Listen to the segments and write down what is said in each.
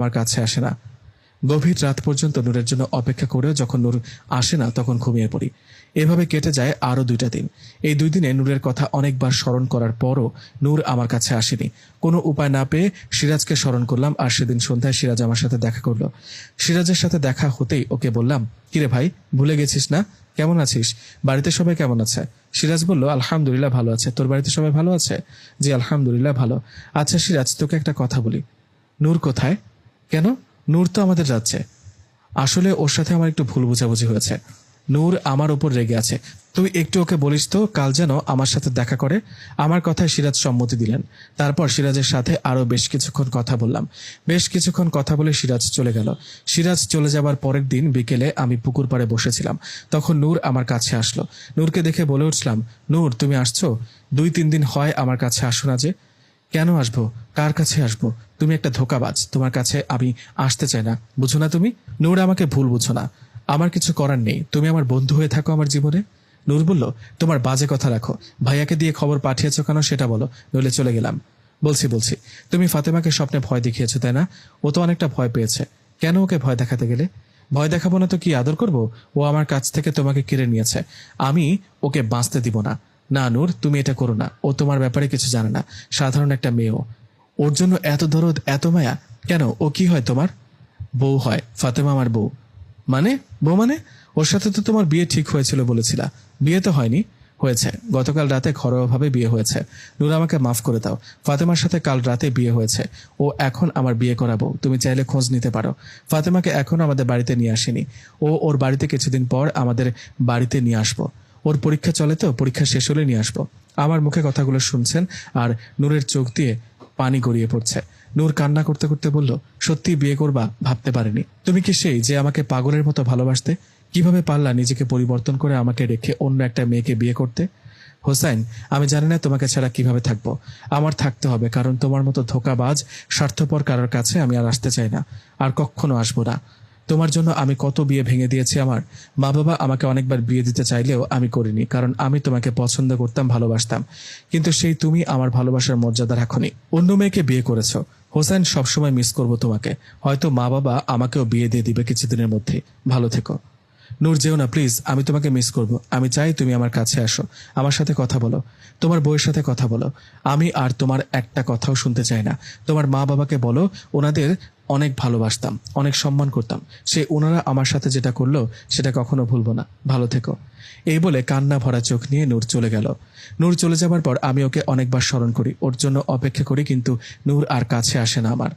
আমার কাছে আসে না। গভীর রাত পর্যন্ত নূরের জন্য অপেক্ষা করেও যখন নূর আসে না, তখন ঘুমিয়ে পড়ি। এভাবে কেটে যায় আরও দুইটা দিন। এই দুই দিনে নূরের কথা অনেকবার স্মরণ করার পরও নূর আমার কাছে আসেনি। কোনো উপায় না পেয়ে সিরাজকে স্মরণ করলাম আর সেদিন সন্ধ্যায় সিরাজ আমার সাথে দেখা করল। সিরাজের সাথে দেখা হতেই ওকে বললাম, কিরে ভাই, ভুলে গেছিস না? কেমন আছিস? বাড়িতে সবাই কেমন আছে? সিরাজ বলল, আলহামদুলিল্লাহ ভালো আছে। তোর বাড়িতে সবাই ভালো আছে? জি, আলহামদুলিল্লাহ ভালো। আচ্ছা সিরাজ, তোকে একটা কথা বলি। নূর কোথায়? কেন? নূর তো আমাদের যাচ্ছে। আসলে ওর সাথে আমার একটু ভুল বোঝাবুঝি হয়েছে। নূর আমার উপর রেগে আছে। তুই একটু ওকে বলিস তো, কাল যেন আমার সাথে দেখা করে। আমার কথায় সিরাজ সম্মতি দিলেন। তারপর সিরাজের সাথে আরও বেশ কিছুক্ষণ কথা বললাম। বেশ কিছুক্ষণ কথা বলে সিরাজ চলে গেল। সিরাজ চলে যাবার পরের দিন বিকেলে আমি পুকুর পাড়ে বসেছিলাম। তখন নূর আমার কাছে আসলো। নূরকে দেখে বলে উঠলাম, নূর, তুমি আসছো? দুই তিন দিন হয় আমার কাছে আসো না যে। কেন আসব? কার কাছে আসব? তুমি একটা ধোকাবাজ। তোমার কাছে আমি আসতে চাই না। বুঝো না তুমি? নূর আমাকে ভুল বুঝো না। আমার কিছু করার নেই। তুমি আমার বন্ধু হয়ে থাকো আমার জীবনে। নূর বলল, তোমার বাজে কথা রাখো। ভাইয়াকে দিয়ে খবর পাঠিয়েছো কেন সেটা বলো। নইলে চলে গেলাম। বলছি বলছি, তুমি ফাতেমাকে স্বপ্নে ভয় দেখিয়েছো, তাই না? ও তো অনেকটা ভয় পেয়েছে। কেন ওকে ভয় দেখাতে গেলে? ভয় দেখাবো না তো কি আদর করব? ও আমার কাছ থেকে তোমাকে কেড়ে নিয়েছে। আমি ওকে বাঁচতে দিব না। না, নূর, তুমি এটা করো না। ও তোমার ব্যাপারে কিছু জানে না। সাধারণ একটা মেয়েও। ওর জন্য এত দরদ, এত মায়া, কেন? ও কি হয় তোমার? বউ হয়, ফাতেমা আমার বউ। মানে? বউ মানে? ওর সাথে তো তোমার বিয়ে ঠিক হয়েছিল বলেছিলা। বিয়ে তো হয়নি, হয়েছে। গতকাল রাতে ঘরোয়াভাবে বিয়ে হয়েছে। নূর, আমাকে মাফ করে দাও। ফাতেমার সাথে কাল রাতে বিয়ে হয়েছে। ও এখন আমার বিয়ে করাবো তুমি চাইলে খোঁজ নিতে পারো। ফাতেমাকে এখন আমাদের বাড়িতে নিয়ে আসেনি। ও ওর বাড়িতে কিছুদিন পর আমাদের বাড়িতে নিয়ে আসব। ওর পরীক্ষা চলে তো, পরীক্ষা শেষ হলে নিয়ে আসব। আমার মুখে কথাগুলো শুনছেন আর নূরের চোখ দিয়ে পানি গড়িয়ে পড়ছে। নূর কান্না করতে করতে বলল সত্যি বিয়ে করবা? ভাবতে পারিনি। তুমি কি সেই যে আমাকে পাগলের মতো ভালোবাসতে? কীভাবে পারলা নিজেকে পরিবর্তন করে আমাকে রেখে অন্য একটা মেয়েকে বিয়ে করতে? হোসাইন, আমি জানি না তোমাকে ছাড়া কীভাবে থাকব। আমার থাকতে হবে, কারণ তোমার মতো ধোকাবাজ, স্বার্থপর কারোর কাছে আমি আর আসতে চাই না। আর কখনো আসব না। তোমার জন্য আমি কত বিয়ে ভেঙে দিয়েছি আমার। মা বাবা আমাকে অনেকবার বিয়ে দিতে চাইলেও আমি করিনি, কারণ আমি তোমাকে পছন্দ করতাম, ভালোবাসতাম। কিন্তু সেই তুমি আমার ভালোবাসার মর্যাদা রাখনি। অন্য মেয়েকে বিয়ে করেছ। হোসেন সবসময় মিস করব তোমাকে। হয়তো মা বাবা আমাকেও বিয়ে দিয়ে দিবে কিছুদিনের মধ্যে। ভালো থেকো। নূর, যেও না প্লিজ আমি তোমাকে মিস করব। আমি চাই তুমি আমার কাছে আসো। আমার সাথে কথা বলো। তোমার বউয়ের সাথে কথা বলো। আমি আর তোমার একটা কথাও শুনতে চাই না। তোমার মা বাবাকে বলো, ওনাদের অনেক ভালোবাসতাম, অনেক সম্মান করতাম। সে ওনারা আমার সাথে যেটা করল, সেটা কখনো ভুলবো না। ভালো থেকো। এই বলে কান্না ভরা চোখ নিয়ে নূর চলে গেল। নূর চলে যাবার পর আমি ওকে অনেকবার স্মরণ করি। ওর জন্য অপেক্ষা করি, কিন্তু নূর আর কাছে আসে না আমার।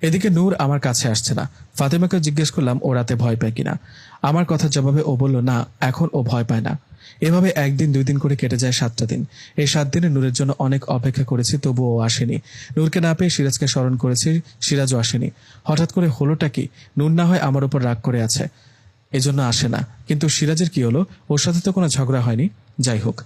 এদিকে নূর আমার কাছে আসছে না। ফাতেমাকে জিজ্ঞেস করলাম, ও রাতে ভয় পায় কিনা? আমার কথার জবাবে ও বলল, না, এখন ও ভয় পায় না। এভাবে একদিন, দুই দিন করে কেটে যায় সাতটা দিন। এই সাত দিনে নূরের জন্য অনেক অপেক্ষা করেছি, তবুও আসেনি। নূরকে না পেয়ে সিরাজকে স্মরণ করেছি, সিরাজও আসেনি। হঠাৎ করে হলোটা কি? নূর না হয় আমার উপর রাগ করে আছে। এজন্য আসে না। কিন্তু সিরাজের কি হলো? ওর সাথে তো কোনো ঝগড়া হয়নি। যাই হোক।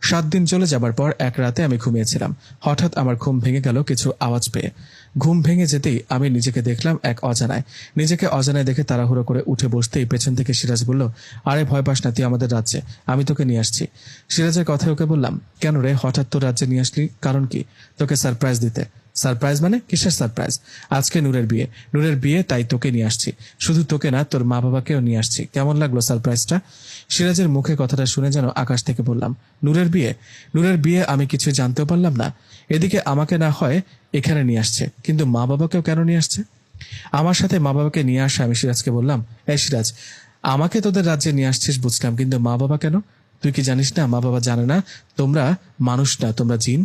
সাত দিন চলে যাবার পর এক রাতে আমি ঘুমিয়েছিলাম। হঠাৎ আমার ঘুম ভেঙে গেল কিছু আওয়াজ পেয়ে। ঘুম ভেঙে যেতেই আমি নিজেকে দেখলাম এক অজানায়। নিজেকে অজানায় দেখে তাড়াহুড়ো করে উঠে বসতেই পেছন থেকে সিরাজ বলল, আরে ভয় পাস না, তুই আমাদের রাজ্যে। আমি তোকে নিয়ে আসছি। সিরাজের কথায় ওকে বললাম, কেন রে, হঠাৎ তোর রাজ্যে নিয়ে আসলি? কারণ কি? তোকে সারপ্রাইজ দিতে। সারপ্রাইজ মানে কিসের সারপ্রাইজ আজকে নূরের বিয়ে। নূরের বিয়ে, তাই তোকে নিয়ে আসছি। শুধু তোকে না, তোর মা বাবাকেও নিয়ে আসছি। কেমন লাগল সারপ্রাইজটা সিরাজের মুখে কথাটা শুনে যেন আকাশ থেকে বললাম, নূরের বিয়ে? নূরের বিয়ে আমি কিছু জানতেও পারলাম না। এদিকে আমাকে না হয় এখানে নিয়ে আসছে। কিন্তু মা বাবাকেও কেন নিয়ে আসছে? আমার সাথে মা বাবাকে নিয়ে আসা, আমি সিরাজকে বললাম, এই সিরাজ, আমাকে তোদের রাজ্যে নিয়ে আসছিস বুঝলাম, কিন্তু মা বাবা কেন? তুই কি জানিস না মা বাবা জানে না, তোমরা মানুষ না, তোমরা জিন।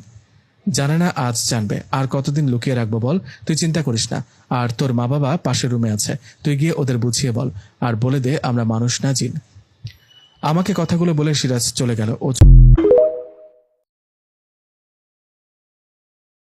জানে না, আজ জানবে। আর কতদিন লুকিয়ে রাখব বল? তুই চিন্তা করিস না। আর তোর মা বাবা পাশের রুমে আছে। তুই গিয়ে ওদের বুঝিয়ে বল। আর বলে দে আমরা মানুষ না জিন। আমাকে কথাগুলো বলে সিরাজ চলে গেল। ও